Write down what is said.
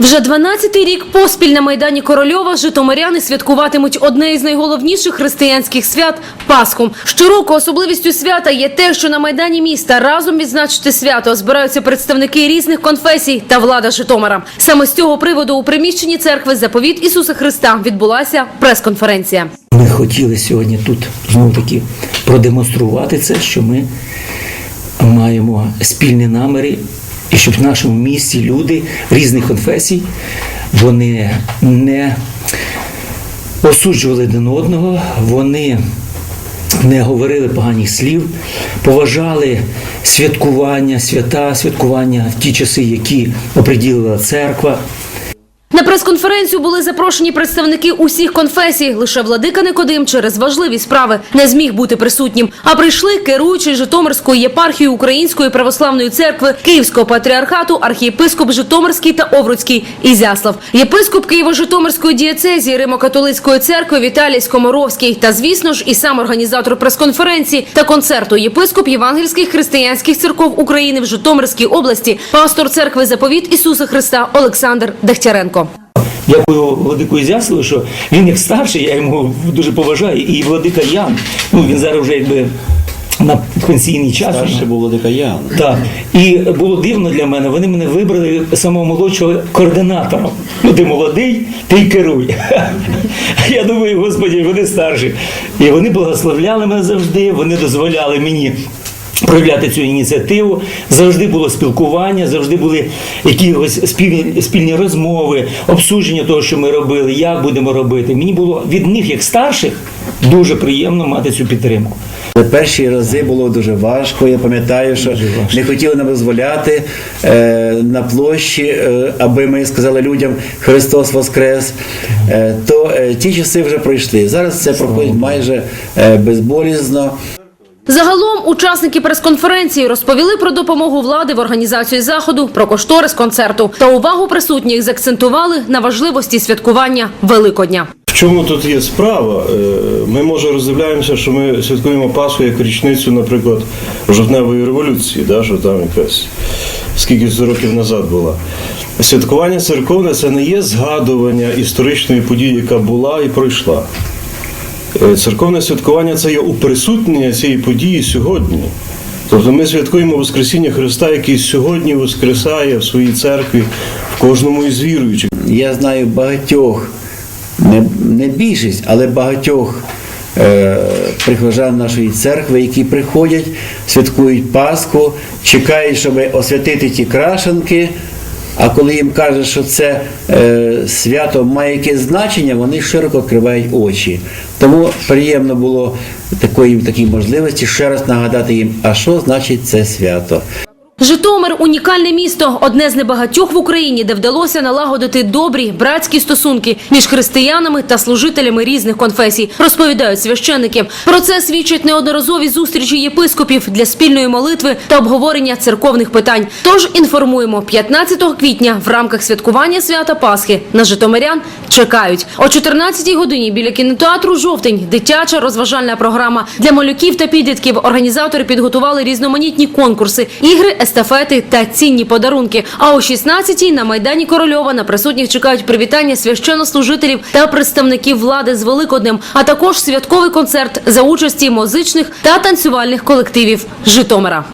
Вже 12-й рік поспіль на майдані Корольова житомиряни святкуватимуть одне із найголовніших християнських свят Пасху. Щороку особливістю свята є те, що на майдані міста разом відзначити свято збираються представники різних конфесій та влада Житомира. Саме з цього приводу у приміщенні церкви Заповіт Ісуса Христа відбулася прес-конференція. Ми хотіли сьогодні тут знову таки продемонструвати це, що ми маємо спільні наміри, і щоб в нашому місті люди різних конфесій вони не осуджували один одного, вони не говорили поганих слів, поважали святкування, свята, святкування в ті часи, які оприділила церква. На прес-конференцію були запрошені представники усіх конфесій. Лише владика Никодим через важливі справи не зміг бути присутнім. А прийшли керуючий Житомирською єпархією Української православної церкви Київського патріархату, архієпископ Житомирський та Овруцький Ізяслав, єпископ Києво-Житомирської дієцезії Римо-католицької церкви Віталій Скоморовський та, звісно ж, і сам організатор прес-конференції та концерту єпископ Євангельських християнських церков України в Житомирській області, пастор церкви Заповіт Ісуса Христа Олександр Дегтяренко. Дякую владику Ізяславу, що він як старший, я йому дуже поважаю. І владика Ян, ну він зараз вже якби на пенсійний час. Старший був Владика Ян. Так. І було дивно для мене, вони мене вибрали самого молодшого координатора. Ну, ти молодий, ти й керуй. Я думаю, господі, вони старші. І вони благословляли мене завжди, вони дозволяли мені. Проявляти цю ініціативу завжди було спілкування, завжди були якісь спільні, спільні розмови, обсудження того, що ми робили, як будемо робити. Мені було від них, як старших, дуже приємно мати цю підтримку. Перші рази було дуже важко. Я пам'ятаю, що не хотіли нам дозволяти е, на площі, е, аби ми сказали людям Христос Воскрес. Е, то е, ті часи вже пройшли. Зараз це проходить майже е, безболізно. Загалом учасники прес-конференції розповіли про допомогу влади в організації заходу, про кошторис концерту та увагу присутніх закцентували на важливості святкування Великодня. В чому тут є справа? Е, Ми може роздивляємося, що ми святкуємо Пасху як річницю, наприклад, жовтневої революції, да, що там якась скільки років назад була. Святкування церковне це не є згадування історичної події, яка була і пройшла. Е, Церковне святкування це є уприсутнення цієї події сьогодні. Тобто ми святкуємо Воскресіння Христа, який сьогодні воскресає в своїй церкві в кожному із віруючих. Я знаю багатьох, не, не більшість, але багатьох е, прихожан нашої церкви, які приходять, святкують Пасху, чекають, щоб освятити ті крашенки. А коли їм кажуть, що це е, свято має якесь значення, вони широко відкривають очі. Тому приємно було такої такій можливості ще раз нагадати їм, а що значить це свято. Житомир унікальне місто, одне з небагатьох в Україні, де вдалося налагодити добрі братські стосунки між християнами та служителями різних конфесій, розповідають священники. Про це свідчать неодноразові зустрічі єпископів для спільної молитви та обговорення церковних питань. Тож інформуємо, 15 квітня в рамках святкування свята Пасхи на Житомирян чекають о 14 годині біля кінотеатру Жовтень. Дитяча розважальна програма для малюків та підлітків. Організатори підготували різноманітні конкурси, ігри, естафети та цінні подарунки. А о 16-й на майдані Корольова на присутніх чекають привітання священнослужителів та представників влади з Великоднем, а також святковий концерт за участі музичних та танцювальних колективів Житомира.